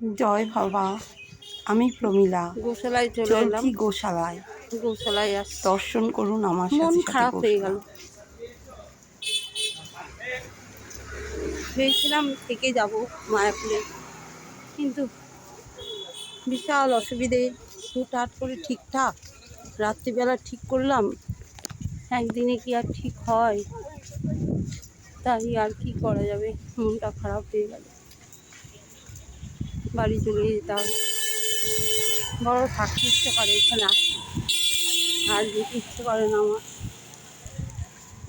জয় বাবা আমি প্রমীলা। গোশালায় চলে এলাম। গোশালায়। গোশালায় আসছি। দর্শন করুন আমার মন খারাপ হয়ে গেল। ভেবেছিলাম থেকে যাব মায়াপুরে। কিন্তু বিশাল অসুবিধে হুটহাট করে ঠিকঠাক রাত্রিবেলা ঠিক করলাম। একদিনে কি আর ঠিক হয়? তাই আর কি করা যাবে? মনটা খারাপ হয়ে গেল। বাড়ি চলে যেতে বড় থাকতে ইচ্ছে করে এখানে আসতে। আর যেতে ইচ্ছে করে না আমার।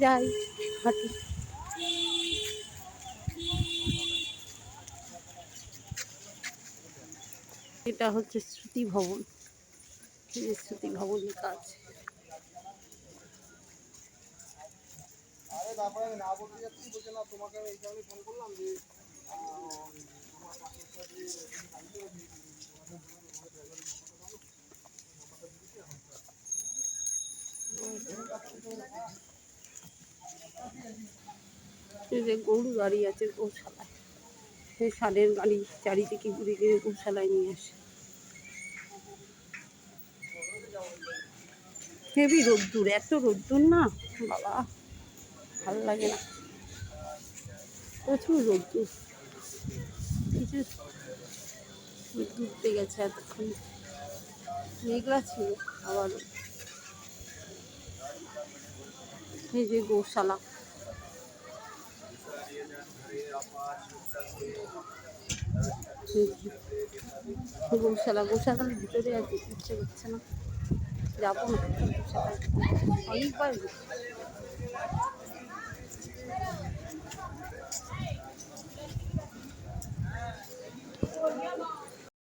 যাই, হাঁটি। এটা হচ্ছে শ্রুতি ভবন। শ্রুতি ভবন লেখা আছে এই যে গরু গাড়ি আছে, গৌশালায়। সেই ষাঁড়ের গাড়ি চারিদিকে ঘুরে ঘুরে গৌশালায় নিয়ে আসে। হেভি রোদ্দুর, এত রোদ্দুর না? বাবা, ভালো লাগে না। প্রচুর রোদ্দুর। কিছু উঠতে গেছে এতক্ষণ। মেঘলা ছিল আবার এই যে গৌশালা। গৌশালা, গৌশালার ভিতরে আর যেতে ইচ্ছে করছে না। যাব না। অনেকবার।